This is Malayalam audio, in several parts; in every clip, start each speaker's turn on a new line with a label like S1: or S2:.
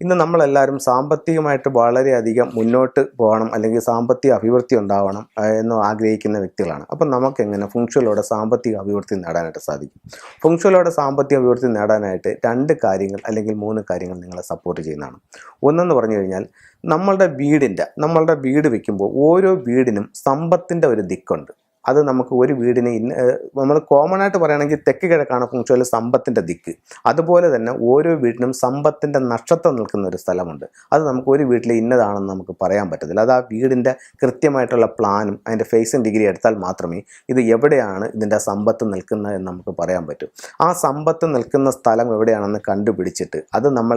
S1: ഇന്ന് നമ്മളെല്ലാവരും സാമ്പത്തികമായിട്ട് വളരെയധികം മുന്നോട്ട് പോകണം അല്ലെങ്കിൽ സാമ്പത്തിക അഭിവൃദ്ധി ഉണ്ടാവണം എന്ന് ആഗ്രഹിക്കുന്ന വ്യക്തികളാണ്. അപ്പം നമുക്ക് എങ്ങനെ ഫുങ്ഷയിലൂടെ സാമ്പത്തിക അഭിവൃദ്ധി നേടാനായിട്ട് സാധിക്കും? ഫുങ്ഷുവലോടെ സാമ്പത്തിക അഭിവൃദ്ധി നേടാനായിട്ട് രണ്ട് കാര്യങ്ങൾ അല്ലെങ്കിൽ മൂന്ന് കാര്യങ്ങൾ നിങ്ങളെ സപ്പോർട്ട് ചെയ്യുന്നതാണ്. ഒന്നെന്ന് പറഞ്ഞു കഴിഞ്ഞാൽ നമ്മളുടെ വീടിന്റെ നമ്മളുടെ വീട് വയ്ക്കുമ്പോൾ ഓരോ വീടിനും സമ്പത്തിന്റെ ഒരു ദിക്കുണ്ട്. അത് നമുക്ക് ഒരു വീടിനെ ഇന്ന് നമ്മൾ കോമൺ ആയിട്ട് പറയുകയാണെങ്കിൽ തെക്ക് കിഴക്കാണ് ഫുങ്ഷയിൽ സമ്പത്തിന്റെ ദിക്ക്. അതുപോലെ തന്നെ ഓരോ വീടിനും സമ്പത്തിന്റെ നക്ഷത്രം നിൽക്കുന്ന ഒരു സ്ഥലമുണ്ട്. അത് നമുക്ക് ഒരു വീട്ടിൽ ഇന്നതാണെന്ന് നമുക്ക് പറയാൻ പറ്റത്തില്ല. അത് ആ വീടിന്റെ കൃത്യമായിട്ടുള്ള പ്ലാനും അതിന്റെ ഫേസിങ് ഡിഗ്രി എടുത്താൽ മാത്രമേ ഇത് എവിടെയാണ് ഇതിന്റെ സമ്പത്ത് നിൽക്കുന്നത് എന്ന് നമുക്ക് പറയാൻ പറ്റും. ആ സമ്പത്ത് നിൽക്കുന്ന സ്ഥലം എവിടെയാണെന്ന് കണ്ടുപിടിച്ചിട്ട് അത് നമ്മൾ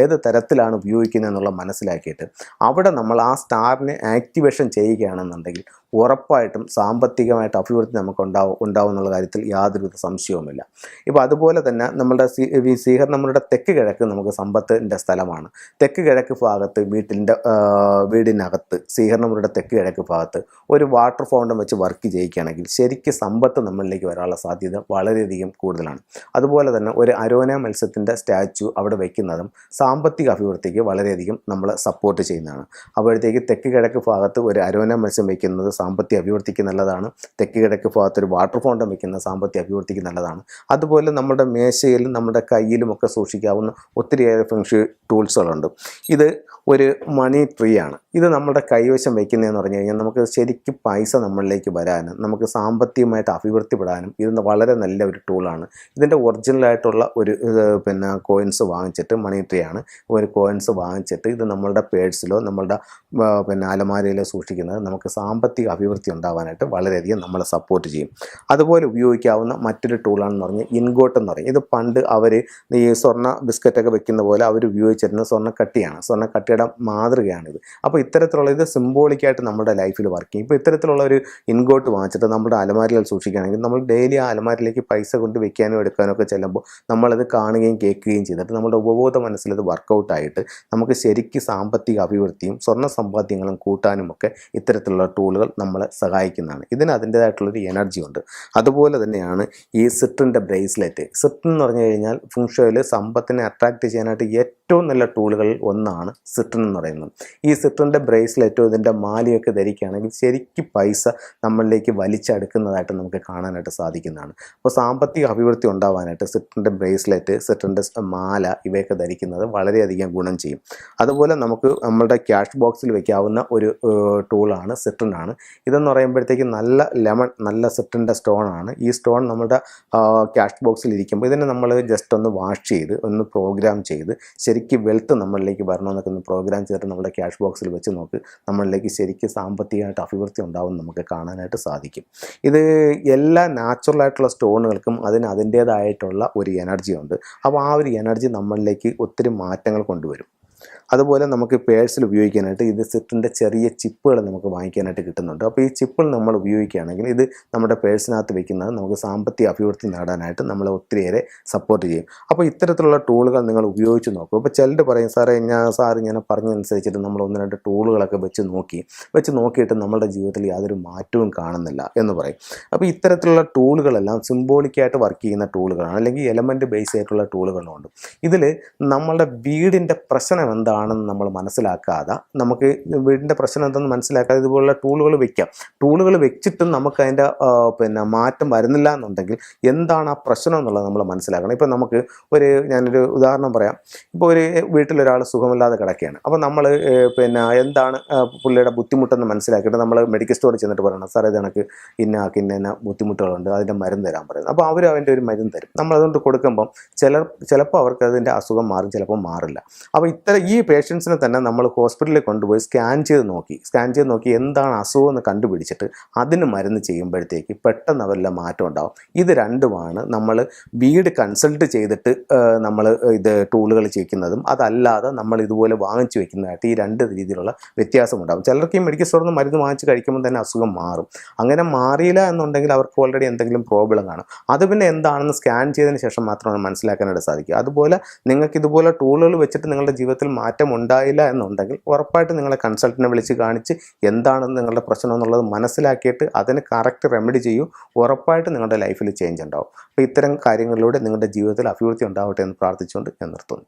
S1: ഏത് തരത്തിലാണ് ഉപയോഗിക്കുന്നത് എന്നുള്ള മനസ്സിലാക്കിയിട്ട് അവിടെ നമ്മൾ ആ സ്റ്റാറിനെ ആക്ടിവേഷൻ ചെയ്യുകയാണെന്നുണ്ടെങ്കിൽ ഉറപ്പായിട്ടും സാമ്പത്തികമായിട്ട് അഭിവൃദ്ധി നമുക്ക് ഉണ്ടാവും ഉണ്ടാവും എന്നുള്ള കാര്യത്തിൽ യാതൊരുവിധ സംശയവുമില്ല. ഇപ്പോൾ അതുപോലെ തന്നെ നമ്മുടെ സീഹർ സ്വീകരണങ്ങളുടെ തെക്ക് കിഴക്ക് നമുക്ക് സമ്പത്തിന്റെ സ്ഥലമാണ്. തെക്ക് കിഴക്ക് ഭാഗത്ത് വീട്ടിന്റെ വീടിനകത്ത് നമ്മുടെ തെക്ക് കിഴക്ക് ഭാഗത്ത് ഒരു വാട്ടർ ഫൗണ്ടൻ വെച്ച് വർക്ക് ചെയ്യുകയാണെങ്കിൽ ശരിക്കും സമ്പത്ത് നമ്മളിലേക്ക് വരാനുള്ള സാധ്യത വളരെയധികം കൂടുതലാണ്. അതുപോലെ തന്നെ ഒരു അരോന മത്സ്യത്തിന്റെ സ്റ്റാച്ചു അവിടെ വയ്ക്കുന്നതും സാമ്പത്തിക അഭിവൃദ്ധിക്ക് വളരെയധികം നമ്മൾ സപ്പോർട്ട് ചെയ്യുന്നതാണ്. അപ്പോഴത്തേക്ക് തെക്ക് കിഴക്ക് ഭാഗത്ത് ഒരു അരോന മത്സ്യം വയ്ക്കുന്നത് സാമ്പത്തിക അഭിവൃദ്ധിക്ക് നല്ലതാണ്. തെക്ക് കിഴക്ക് ഭാഗത്ത് ഒരു വാട്ടർ ഫൗണ്ടൻ വയ്ക്കുന്ന സാമ്പത്തിക അഭിവൃദ്ധിക്ക് നല്ലതാണ്. അതുപോലെ നമ്മുടെ മേശയിലും നമ്മുടെ കയ്യിലും ഒക്കെ സൂക്ഷിക്കാവുന്ന ഒത്തിരിയേറെ ഫംഗ്ഷൻ ടൂൾസുകളുണ്ട് ഇത് ഒരു മണി ട്രീ ആണ്. ഇത് നമ്മുടെ കൈവശം വയ്ക്കുന്നതെന്ന് പറഞ്ഞു കഴിഞ്ഞാൽ നമുക്ക് ശരിക്കും പൈസ നമ്മളിലേക്ക് വരാനും നമുക്ക് സാമ്പത്തികമായിട്ട് അഭിവൃദ്ധിപ്പെടാനും ഇത് വളരെ നല്ല ഒരു ടൂളാണ് ഇതിന്റെ ഒറിജിനലായിട്ടുള്ള ഒരു പിന്നെ കോയിൻസ് വാങ്ങിച്ചിട്ട് മണി ട്രീ ആണ്. ഒരു കോയിൻസ് വാങ്ങിച്ചിട്ട് ഇത് നമ്മളുടെ പേഴ്സിലോ നമ്മളുടെ പിന്നെ അലമാരയിലോ സൂക്ഷിക്കുന്നത് നമുക്ക് സാമ്പത്തിക അഭിവൃദ്ധി ഉണ്ടാവാനായിട്ട് വളരെയധികം നമ്മളെ സപ്പോർട്ട് ചെയ്യും. അതുപോലെ ഉപയോഗിക്കാവുന്ന മറ്റൊരു ടൂളാണെന്ന് പറഞ്ഞാൽ ഇൻഗോട്ട് എന്ന് പറയും. ഇത് പണ്ട് അവർ ഈ സ്വർണ ബിസ്ക്കറ്റൊക്കെ വെക്കുന്ന പോലെ അവർ ഉപയോഗിച്ചിരുന്ന സ്വർണക്കട്ടിയാണ്. സ്വർണക്കട്ടിയുടെ മാതൃകയാണിത്. അപ്പോൾ ഇത്തരത്തിലുള്ള ഇത് സിംബോളിക്കായിട്ട് നമ്മുടെ ലൈഫിൽ വർക്ക് ചെയ്യും. ഇപ്പോൾ ഇത്തരത്തിലുള്ള ഒരു ഇൻഗോട്ട് വാങ്ങിച്ചിട്ട് നമ്മുടെ അലമാരിയിൽ സൂക്ഷിക്കുകയാണെങ്കിൽ നമ്മൾ ഡെയിലി ആ അലമാരിലേക്ക് പൈസ കൊണ്ട് വെക്കാനും എടുക്കാനും ഒക്കെ ചെല്ലുമ്പോൾ നമ്മളത് കാണുകയും കേൾക്കുകയും ചെയ്തിട്ട് നമ്മുടെ ഉപബോധ മനസ്സിലത് വർക്കൗട്ടായിട്ട് നമുക്ക് ശരിക്കും സാമ്പത്തിക അഭിവൃദ്ധിയും സ്വർണ സമ്പാദ്യങ്ങളും കൂട്ടാനും ഒക്കെ ഇത്തരത്തിലുള്ള ടൂളുകൾ നമ്മളെ സഹായിക്കുന്നതാണ്. ഇതിന് അതിന്റേതായിട്ടുള്ളൊരു എനർജി ഉണ്ട്. അതുപോലെ തന്നെയാണ് ഈ സിട്ടിന്റെ ബ്രേസ്ലെറ്റ് സിട്രിൻ എന്ന് പറഞ്ഞു കഴിഞ്ഞാൽ ഫുങ്ഷോയിൽ സമ്പത്തിനെ അട്രാക്റ്റ് ചെയ്യാനായിട്ട് ഏറ്റവും നല്ല ടൂളുകളിൽ ഒന്നാണ് സിട്ടൻ എന്ന് പറയുന്നത്. ഈ സിട്രന്റെ ബ്രേസ്ലെറ്റോ ഇതിന്റെ മാലയൊക്കെ ധരിക്കുകയാണെങ്കിൽ ശരിക്കും പൈസ നമ്മളിലേക്ക് വലിച്ചെടുക്കുന്നതായിട്ട് നമുക്ക് കാണാനായിട്ട് സാധിക്കുന്നതാണ്. അപ്പോൾ സാമ്പത്തിക അഭിവൃദ്ധി ഉണ്ടാവാനായിട്ട് സിട്രന്റെ ബ്രേസ്ലെറ്റ് സിട്രന്റെ മാല ഇവയൊക്കെ ധരിക്കുന്നത് വളരെയധികം ഗുണം ചെയ്യും. അതുപോലെ നമുക്ക് നമ്മളുടെ ക്യാഷ് ബോക്സിൽ വയ്ക്കാവുന്ന ഒരു ടൂളാണ് ആണ് ഇതെന്ന് പറയുമ്പോഴത്തേക്ക് നല്ല ലെമൺ നല്ല സിട്രന്റെ സ്റ്റോൺ ആണ് ഈ സ്റ്റോൺ നമ്മുടെ ക്യാഷ് ബോക്സിൽ ഇരിക്കുമ്പോൾ ഇതിനെ നമ്മൾ ജസ്റ്റ് ഒന്ന് വാഷ് ചെയ്ത് ഒന്ന് പ്രോഗ്രാം ചെയ്ത് ശരിക്കും വെൽത്ത് നമ്മളിലേക്ക് വരണമെന്നൊക്കെ ഒന്ന് പ്രോഗ്രാം ചെയ്തിട്ട് നമ്മുടെ ക്യാഷ് ബോക്സിൽ വെച്ച് നോക്ക് നമ്മളിലേക്ക് ശരിക്കും സാമ്പത്തികമായിട്ട് അഭിവൃദ്ധി ഉണ്ടാവും നമുക്ക് കാണാനായിട്ട് സാധിക്കും. ഇത് എല്ലാ നാച്ചുറലായിട്ടുള്ള സ്റ്റോണുകൾക്കും അതിന് അതിന്റേതായിട്ടുള്ള ഒരു എനർജി ഉണ്ട്. അപ്പോൾ ആ ഒരു എനർജി നമ്മളിലേക്ക് ഒത്തിരി മാറ്റങ്ങൾ കൊണ്ടുവരും. അതുപോലെ നമുക്ക് പേഴ്സിൽ ഉപയോഗിക്കാനായിട്ട് ഇത് സിറ്റിന്റെ ചെറിയ ചിപ്പുകൾ നമുക്ക് വാങ്ങിക്കാനായിട്ട് കിട്ടുന്നുണ്ട്. അപ്പോൾ ഈ ചിപ്പുകൾ നമ്മൾ ഉപയോഗിക്കുകയാണെങ്കിൽ ഇത് നമ്മുടെ പേഴ്സിനകത്ത് വെക്കുന്നത് നമുക്ക് സാമ്പത്തിക അഭിവൃദ്ധി നേടാനായിട്ട് നമ്മൾ ഒത്തിരിയേറെ സപ്പോർട്ട് ചെയ്യും. അപ്പോൾ ഇത്തരത്തിലുള്ള ടൂളുകൾ നിങ്ങൾ ഉപയോഗിച്ച് നോക്കും. ഇപ്പോൾ ചിലർ പറയും സാറേ ഞാൻ സാർ ഇങ്ങനെ പറഞ്ഞതനുസരിച്ചിട്ട് നമ്മൾ ഒന്ന് രണ്ട് ടൂളുകളൊക്കെ വെച്ച് നോക്കി. വെച്ച് നോക്കിയിട്ട് നമ്മുടെ ജീവിതത്തിൽ യാതൊരു മാറ്റവും കാണുന്നില്ല എന്ന് പറയും. അപ്പോൾ ഇത്തരത്തിലുള്ള ടൂളുകളെല്ലാം സിംബോളിക്കായിട്ട് വർക്ക് ചെയ്യുന്ന ടൂളുകളാണ്. അല്ലെങ്കിൽ എലമെന്റ് ബേസ് ആയിട്ടുള്ള ടൂളുകളുണ്ട് ഇതിൽ നമ്മളുടെ വീടിന്റെ പ്രശ്നം എന്താണെന്ന് നമ്മൾ മനസ്സിലാക്കാതെ നമുക്ക് വീടിന്റെ പ്രശ്നം എന്തെന്ന് മനസ്സിലാക്കാതെ ഇതുപോലുള്ള ടൂളുകൾ വെക്കാം. ടൂളുകൾ വെച്ചിട്ടും നമുക്ക് അതിന്റെ പിന്നെ മാറ്റം വരുന്നില്ല എന്നുണ്ടെങ്കിൽ എന്താണ് ആ പ്രശ്നം എന്നുള്ളത് നമ്മൾ മനസ്സിലാക്കണം. ഇപ്പോൾ നമുക്ക് ഒരു ഞാനൊരു ഉദാഹരണം പറയാം. ഇപ്പോൾ ഒരു വീട്ടിലൊരാൾ സുഖമില്ലാതെ കിടക്കുകയാണ്. അപ്പോൾ നമ്മൾ പിന്നെ എന്താണ് പുള്ളിയുടെ ബുദ്ധിമുട്ടെന്ന് മനസ്സിലാക്കിയിട്ട് നമ്മൾ മെഡിക്കൽ സ്റ്റോറിൽ ചെന്നിട്ട് പറയണം സാർ ഇത് എനിക്ക് ഇന്ന ഇന്ന ഇന്ന ബുദ്ധിമുട്ടുകളുണ്ട് അതിന്റെ മരുന്ന് തരാൻ പറയുന്നത് അപ്പോൾ അവർ അവന്റെ ഒരു മരുന്ന് തരും. നമ്മൾ അതുകൊണ്ട് കൊടുക്കുമ്പം ചിലർ ചിലപ്പോൾ അവർക്ക് അതിന്റെ അസുഖം മാറും ചിലപ്പോൾ മാറില്ല. അപ്പോൾ ഇത്തരം ഈ പേഷ്യൻസിനെ തന്നെ നമ്മൾ ഹോസ്പിറ്റലിൽ കൊണ്ടുപോയി സ്കാൻ ചെയ്ത് നോക്കി. സ്കാൻ ചെയ്ത് നോക്കി എന്താണ് അസുഖം എന്ന് കണ്ടുപിടിച്ചിട്ട് അതിന് മരുന്ന് ചെയ്യുമ്പോഴത്തേക്ക് പെട്ടെന്ന് അവരെല്ലാം മാറ്റം ഉണ്ടാവും. ഇത് രണ്ടുമാണ് നമ്മൾ വീട് കൺസൾട്ട് ചെയ്തിട്ട് നമ്മൾ ഇത് ടൂളുകൾ ചെയ്യിക്കുന്നതും അതല്ലാതെ നമ്മൾ ഇതുപോലെ വാങ്ങിച്ചു വെക്കുന്നതായിട്ട് ഈ രണ്ട് രീതിയിലുള്ള വ്യത്യാസമുണ്ടാകും ചിലർക്ക് ഈ മെഡിക്കൽ സ്റ്റോറിൽ നിന്ന് മരുന്ന് വാങ്ങിച്ച് കഴിക്കുമ്പോൾ തന്നെ അസുഖം മാറും. അങ്ങനെ മാറിയില്ല എന്നുണ്ടെങ്കിൽ അവർക്ക് ഓൾറെഡി എന്തെങ്കിലും പ്രോബ്ലം കാണും. അത് പിന്നെ എന്താണെന്ന് സ്കാൻ ചെയ്തതിന് ശേഷം മാത്രമാണ് മനസ്സിലാക്കാനായിട്ട് സാധിക്കുക. അതുപോലെ നിങ്ങൾക്ക് ഇതുപോലെ ടൂളുകൾ വെച്ചിട്ട് നിങ്ങളുടെ ജീവിതത്തിൽ മാറ്റം ഉണ്ടായില്ല എന്നുണ്ടെങ്കിൽ ഉറപ്പായിട്ട് നിങ്ങളെ കൺസൾട്ടിനെ വിളിച്ച് കാണിച്ച് എന്താണെന്ന് നിങ്ങളുടെ പ്രശ്നം എന്നുള്ളത് മനസ്സിലാക്കിയിട്ട് അതിന് കറക്റ്റ് റെമഡി ചെയ്യൂ. ഉറപ്പായിട്ട് നിങ്ങളുടെ ലൈഫിൽ ചേഞ്ച് ഉണ്ടാവും. അപ്പോൾ ഇത്തരം കാര്യങ്ങളിലൂടെ നിങ്ങളുടെ ജീവിതത്തിൽ അഭിവൃദ്ധി ഉണ്ടാവട്ടെ എന്ന് പ്രാർത്ഥിച്ചുകൊണ്ട് ഞാൻ നിർത്തുന്നു.